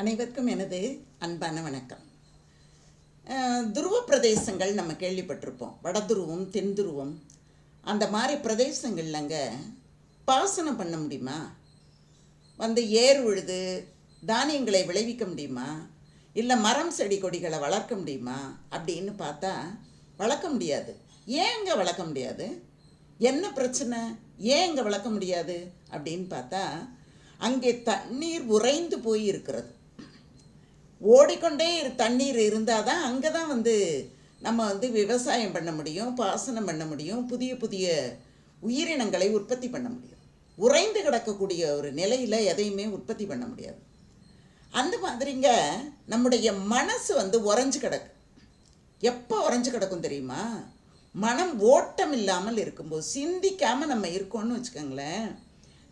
அனைவருக்கும் எனது அன்பான வணக்கம். துருவ பிரதேசங்கள் நம்ம கேள்விப்பட்டிருப்போம். வட துருவம் தென் துருவம். அந்த மாதிரி பிரதேசங்கள்லங்க பாசனம் பண்ண முடியுமா? வந்து ஏர் உழுது தானியங்களை விளைவிக்க முடியுமா? இல்லை மரம் செடி கொடிகளை வளர்க்க முடியுமா? அப்படின்னு பார்த்தா வளர்க்க முடியாது. ஏங்க வளர்க்க முடியாது? என்ன பிரச்சனை? ஏன் இங்கே வளர்க்க முடியாது? அப்படின்னு பார்த்தா அங்கே தண்ணீர் உறைந்து போய் இருக்கிறது ஓடிக்கொண்டே தண்ணீர் இருந்தால் தான் அங்கே தான் வந்து நம்ம வந்து விவசாயம் பண்ண முடியும் பாசனம் பண்ண முடியும் புதிய புதிய உயிரினங்களை உற்பத்தி பண்ண முடியும். உறைந்து கிடக்கக்கூடிய ஒரு நிலையில் எதையுமே உற்பத்தி பண்ண முடியாது. அந்த மாதிரிங்க நம்முடைய மனசு வந்து உறைஞ்சு கிடக்கு. எப்போ உறைஞ்சு கிடக்கும் தெரியுமா? மனம் ஓட்டம் இல்லாமல் இருக்கும்போது சிந்திக்காமல் நம்ம இருக்கோம்னு வச்சுக்கோங்களேன்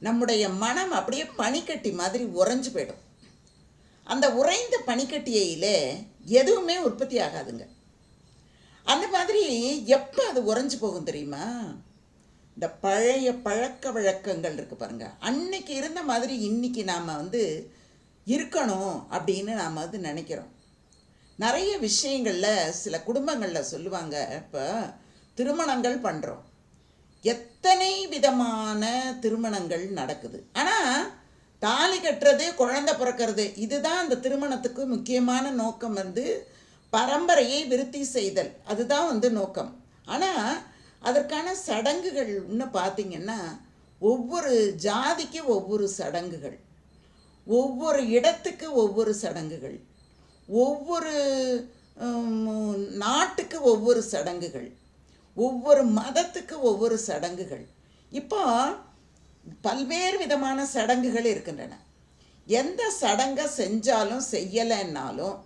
நம்முடைய மனம் அப்படியே பனிக்கட்டி மாதிரி உறைஞ்சு போயிடும். அந்த உறைந்த பனிக்கட்டியிலே எதுவுமே உற்பத்தி ஆகாதுங்க. அந்த மாதிரி எப்போ அது உறைஞ்சு போகும் தெரியுமா? இந்த பழைய பழக்க வழக்கங்கள் இருக்குது பாருங்கள் அன்னைக்கு இருந்த மாதிரி இன்னைக்கு நாம் வந்து இருக்கணும் அப்படின்னு நாம் வந்து நினைக்கிறோம். நிறைய விஷயங்களில் சில குடும்பங்களில் சொல்லுவாங்க இப்போ திருமணங்கள் பண்ணுறோம் எத்தனை விதமான திருமணங்கள் நடக்குது. ஆனால் தாலி கட்டுறது குழந்தை பிறக்கிறது. இதுதான் அந்த திருமணத்துக்கு முக்கியமான நோக்கம் வந்து பரம்பரையை விருத்தி செய்தல். அதுதான் வந்து நோக்கம். ஆனால் அதற்கான சடங்குகள் இன்னும் பார்த்திங்கன்னா ஒவ்வொரு ஜாதிக்கு ஒவ்வொரு சடங்குகள். ஒவ்வொரு இடத்துக்கு ஒவ்வொரு சடங்குகள். ஒவ்வொரு நாட்டுக்கு ஒவ்வொரு சடங்குகள். ஒவ்வொரு மதத்துக்கு ஒவ்வொரு சடங்குகள். இப்போ பல்வேறு விதமான சடங்குகள் இருக்கின்றன. எந்த சடங்கை செஞ்சாலும் செய்யலைன்னாலும்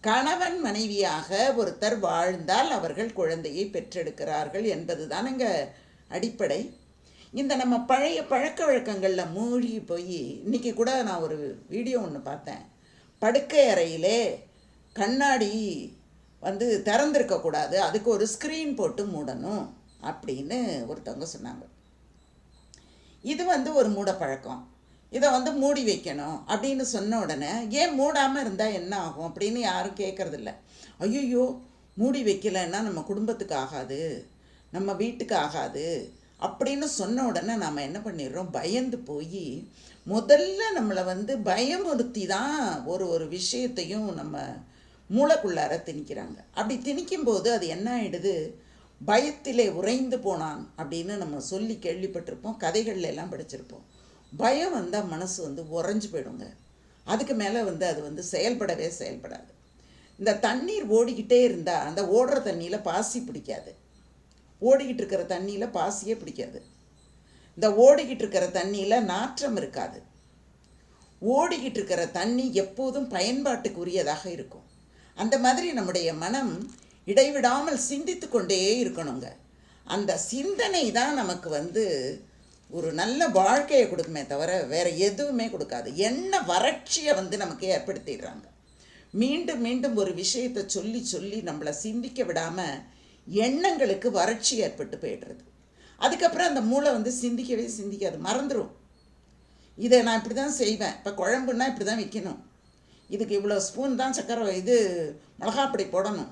கணவன் மனைவியாக ஒருத்தர் வாழ்ந்தால் அவர்கள் குழந்தையை பெற்றெடுக்கிறார்கள் என்பது தானங்க அடிப்படை. இந்த நம்ம பழைய பழக்க வழக்கங்களில் மூழ்கி போய் இன்னைக்கு கூட நான் ஒரு வீடியோ ஒன்று பார்த்தேன். படுக்கை அறையிலே கண்ணாடி வந்து திறந்திருக்கக்கூடாது அதுக்கு ஒரு ஸ்க்ரீன் போட்டு மூடணும் அப்படின்னு ஒருத்தவங்க சொன்னாங்க. இது வந்து ஒரு மூடப்பழக்கம். இதை வந்து மூடி வைக்கணும் அப்படின்னு சொன்ன உடனே ஏன் மூடாமல் இருந்தால் என்ன ஆகும் அப்படின்னு யாரும் கேட்கறதில்ல ஐயோ மூடி வைக்கலைன்னா நம்ம குடும்பத்துக்கு ஆகாது நம்ம வீட்டுக்கு ஆகாது அப்படின்னு சொன்ன உடனே நாம் என்ன பண்ணிடுறோம்? பயந்து போய் முதல்ல நம்மளை வந்து பயமுறுத்தி தான் ஒரு ஒரு விஷயத்தையும் நம்ம மூளைக்குள்ளார திணிக்கிறாங்க. அப்படி திணிக்கும்போது அது என்ன ஆகிடுது பயத்திலே உறைந்து போனான் அப்படின்னு நம்ம சொல்லி கேள்விப்பட்டிருப்போம் கதைகள்ல எல்லாம் படிச்சிருப்போம். பயம் வந்தால் மனசு வந்து உறைஞ்சு போயிடுங்க. அதுக்கு மேலே வந்து அது வந்து செயல்படவே செயல்படாது. இந்த தண்ணீர் ஓடிக்கிட்டே இருந்தால் அந்த ஓடுற தண்ணியில் பாசி பிடிக்காது. ஓடிக்கிட்டு இருக்கிற தண்ணியில் பாசியே பிடிக்காது. இந்த ஓடிக்கிட்டு இருக்கிற தண்ணியில் நாற்றம் இருக்காது. ஓடிக்கிட்டு இருக்கிற தண்ணி எப்போதும் பயன்பாட்டுக்குரியதாக இருக்கும். அந்த மாதிரி நம்முடைய மனம் இடைவிடாமல் சிந்தித்து கொண்டே இருக்கணுங்க. அந்த சிந்தனை தான் நமக்கு வந்து ஒரு நல்ல வாழ்க்கையை கொடுக்குமே தவிர வேறு எதுவுமே கொடுக்காது. என்ன வறட்சியை வந்து நமக்கு ஏற்படுத்திடுறாங்க. மீண்டும் மீண்டும் ஒரு விஷயத்தை சொல்லி சொல்லி நம்மளை சிந்திக்க விடாமல் எண்ணங்களுக்கு வறட்சி ஏற்பட்டு போயிடுறது. அதுக்கப்புறம் அந்த மூளை வந்து சிந்திக்கவே சிந்திக்காது மறந்துடும் இதை நான் இப்படி தான் செய்வேன். இப்போ குழம்புன்னா இப்படி தான் வைக்கணும். இதுக்கு இவ்வளோ ஸ்பூன் தான் சக்கரை இது மிளகாப்பொடி போடணும்.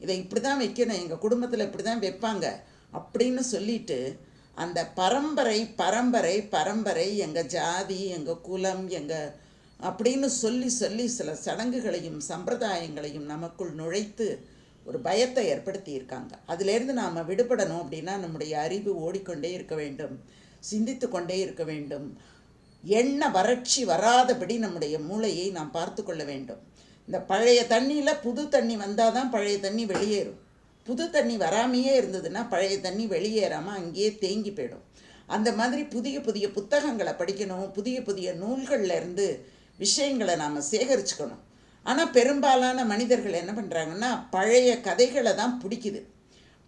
இதை இப்படி தான் வைக்கணும் எங்கள் குடும்பத்தில் இப்படி தான் வைப்பாங்க அப்படின்னு சொல்லிட்டு அந்த பரம்பரை பரம்பரை பரம்பரை எங்கள் ஜாதி எங்கள் குலம் எங்கள் அப்படின்னு சொல்லி சொல்லி சில சடங்குகளையும் சம்பிரதாயங்களையும் நமக்குள் நுழைத்து ஒரு பயத்தை ஏற்படுத்தி இருக்காங்க அதிலேருந்து நாம் விடுபடணும் அப்படின்னா நம்முடைய அறிவு ஓடிக்கொண்டே இருக்க வேண்டும் சிந்தித்து கொண்டே இருக்க வேண்டும். எண்ண வறட்சி வராதபடி நம்முடைய மூளையை நாம் பார்த்து கொள்ள வேண்டும். இந்த பழைய தண்ணியில் புது தண்ணி வந்தால் தான் பழைய தண்ணி வெளியேறும். புது தண்ணி வராமையே இருந்ததுன்னா பழைய தண்ணி வெளியேறாமல் அங்கேயே தேங்கி போயிடும். அந்த மாதிரி புதிய புதிய புத்தகங்களை படிக்கணும் புதிய புதிய நூல்கள்லேருந்து விஷயங்களை நாம் சேகரிச்சுக்கணும். ஆனால் பெரும்பாலான மனிதர்கள் என்ன பண்ணுறாங்கன்னா பழைய கதைகளை தான் பிடிக்குது.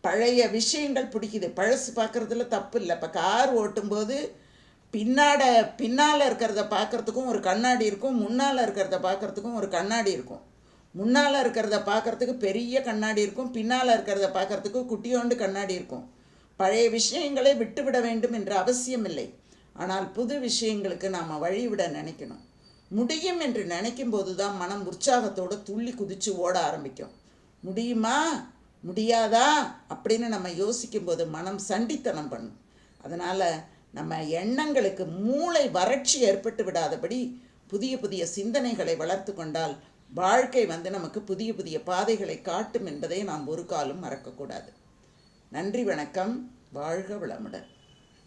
பழைய விஷயங்கள் பிடிக்குது. பழசு பார்க்குறதுல தப்பு இல்லை. இப்போ கார் ஓட்டும்போது பின்னாட பின்னால் இருக்கிறத பார்க்குறதுக்கும் ஒரு கண்ணாடி இருக்கும் முன்னால் இருக்கிறத பார்க்குறதுக்கும் ஒரு கண்ணாடி இருக்கும். முன்னால் இருக்கிறத பார்க்குறதுக்கு பெரிய கண்ணாடி இருக்கும் பின்னால் இருக்கிறத பார்க்குறதுக்கு குட்டியோண்டு கண்ணாடி இருக்கும். பழைய விஷயங்களை விட்டுவிட வேண்டும் என்ற அவசியம் இல்லை. ஆனால் புது விஷயங்களுக்கு நாம் வழிவிட நினைக்கணும். முடியும் என்று நினைக்கும் போது தான் மனம் உற்சாகத்தோடு துள்ளி குதித்து ஓட ஆரம்பிக்கும். முடியுமா? முடியாதா? அப்படின்னு நம்ம யோசிக்கும்போது மனம் சண்டித்தனம் பண்ணும். அதனால் நம்ம எண்ணங்களுக்கு மூளை வறட்சி ஏற்பட்டு விடாதபடி புதிய புதிய சிந்தனைகளை வளர்த்து கொண்டால் வாழ்க்கை வந்து நமக்கு புதிய புதிய பாதைகளை காட்டும் என்பதை நாம் ஒரு காலம் மறக்கக்கூடாது. நன்றி வணக்கம். வாழ்க வளமுடன்.